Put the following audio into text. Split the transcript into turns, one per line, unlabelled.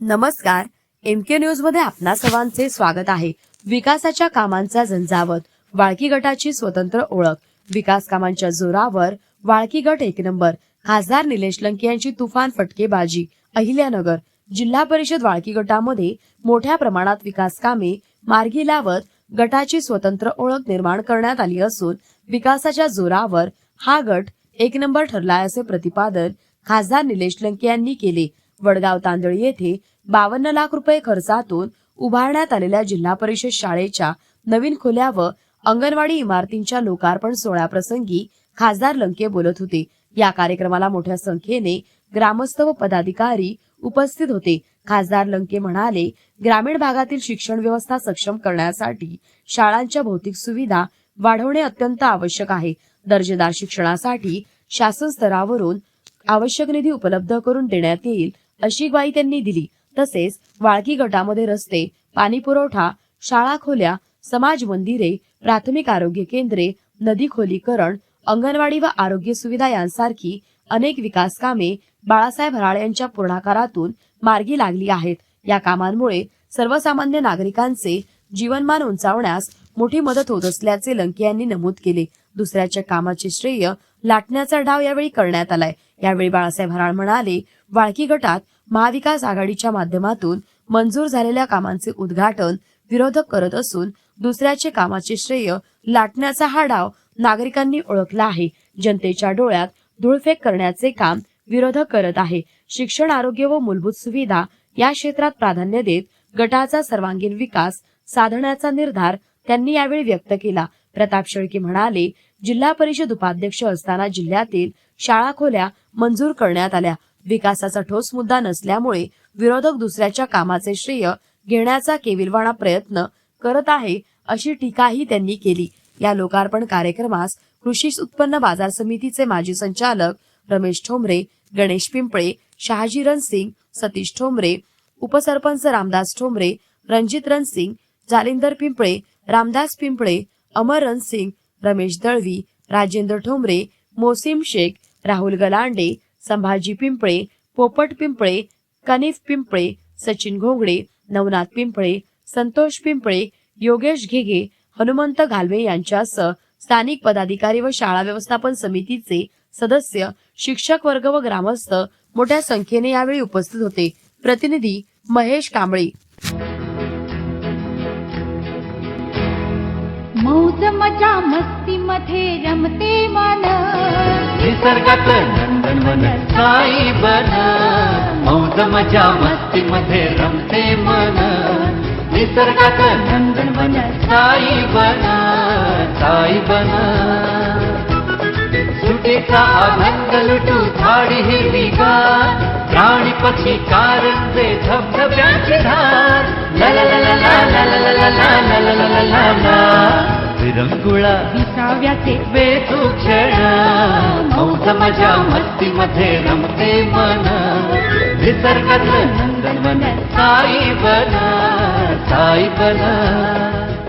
नमस्कार. एम के न्यूजमध्ये आपणा सर्वांचे स्वागत आहे. विकासाच्या कामांचा झंझावत वाळकी गटाची स्वतंत्र ओळख. विकास कामांच्या जोरावर वाळकी गट एक नंबर. खासदार निलेश लंके यांची तुफान फटकेबाजी. अहिल्यानगर जिल्हा परिषद वाळकी गटामध्ये मोठ्या प्रमाणात विकास कामे मार्गी लावत गटाची स्वतंत्र ओळख निर्माण करण्यात आली असून विकासाच्या जोरावर हा गट एक नंबर ठरला असे प्रतिपादन खासदार निलेश लंके यांनी केले. वडगाव तांदळी येथे बावन्न लाख रुपये खर्चातून उभारण्यात आलेल्या जिल्हा परिषद शाळेच्या नवीन खोल्या व अंगणवाडी इमारतींच्या लोकार्पण सोहळ्याप्रसंगी खासदार लंके बोलत होते. या कार्यक्रमाला मोठ्या संख्येने ग्रामस्थ व पदाधिकारी उपस्थित होते. खासदार लंके म्हणाले ग्रामीण भागातील शिक्षण व्यवस्था सक्षम करण्यासाठी शाळांच्या भौतिक सुविधा वाढवणे अत्यंत आवश्यक आहे. दर्जेदार शिक्षणासाठी शासन स्तरावरून आवश्यक निधी उपलब्ध करून देण्यात येईल अशी ग्वाही त्यांनी दिली. तसेच वाळकी गटामध्ये रस्ते पाणी पुरवठा शाळा खोल्या समाज मंदिरे प्राथमिक आरोग्य केंद्रे नदी खोलीकरण अंगणवाडी व आरोग्य सुविधा यांसारखी अनेक विकास कामे बाळासाहेब हराळ यांच्या पुढाकारातून मार्गी लागली आहेत. या कामांमुळे सर्वसामान्य नागरिकांचे जीवनमान उंचावण्यास मोठी मदत होत असल्याचे लंके यांनी नमूद केले. दुसऱ्याच्या कामाचे श्रेय लाटण्याचा डाव यावेळी करण्यात आलाय. यावेळी बाळासाहेब हराळ म्हणाले वाळकी गटात महाविकास आघाडीच्या माध्यमातून मंजूर झालेल्या कामांचे उद्घाटन विरोधक करत असून दुसऱ्याचे कामाचे श्रेय लाटण्याचा हा डाव नागरिकांनी ओळखला आहे. जनतेच्या डोळ्यात धूळफेक करण्याचे काम विरोधक करत आहे. शिक्षण आरोग्य व मूलभूत सुविधा या क्षेत्रात प्राधान्य देत गटाचा सर्वांगीण विकास साधण्याचा निर्धार त्यांनी यावेळी व्यक्त केला. प्रताप शेळके म्हणाले जिल्हा परिषद उपाध्यक्ष असताना जिल्ह्यातील शाळा खोल्या मंजूर करण्यात आल्या. विकासाचा ठोस मुद्दा नसल्यामुळे विरोधक दुसऱ्याच्या कामाचे श्रेय घेण्याचा केविलवाणा प्रयत्न करत आहे अशी टीकाही त्यांनी केली. या लोकार्पण कार्यक्रमास कृषी उत्पन्न बाजार समितीचे माजी संचालक रमेश ठोंबरे गणेश पिंपळे शहाजी रणसिंग सतीश ठोंबरे उपसरपंच रामदास ठोंबरे रणजित रणसिंग जालिंदर पिंपळे रामदास पिंपळे अमर रणसिंग रमेश दळवी राजेंद्र ठोंबरे मोसीम शेख राहुल गलांडे संभाजी पिंपळे पोपट पिंपळे कनिफ पिंपळे सचिन घोंगडे नवनाथ पिंपळे संतोष पिंपळे योगेश घेगे हनुमंत घालवे यांच्यासह स्थानिक पदाधिकारी व शाळा व्यवस्थापन समितीचे सदस्य शिक्षक वर्ग व ग्रामस्थ मोठ्या संख्येने यावेळी उपस्थित होते. प्रतिनिधी महेश कांबळे.
मौज मजा मस्ती मध्ये रमते मन.
निसर्गात नंदनवन साई बन. मौज मजा मस्ती मध्ये रमते मन. निसर्गात नंदनवन साई बन. साई बन. सुटीचा आनंद लुटू झाडी हिरवीगार प्राणी पक्षी कारंजे धबधब्याची धार ला ला ला ला ला ला ला ला ला ला ला ला ला विरंगुळा
विसाव्याचे
वेचू क्षण मौज मजा मस्ती मध्ये रमते मन निसर्गातलं नंदनवन साई बन साई बन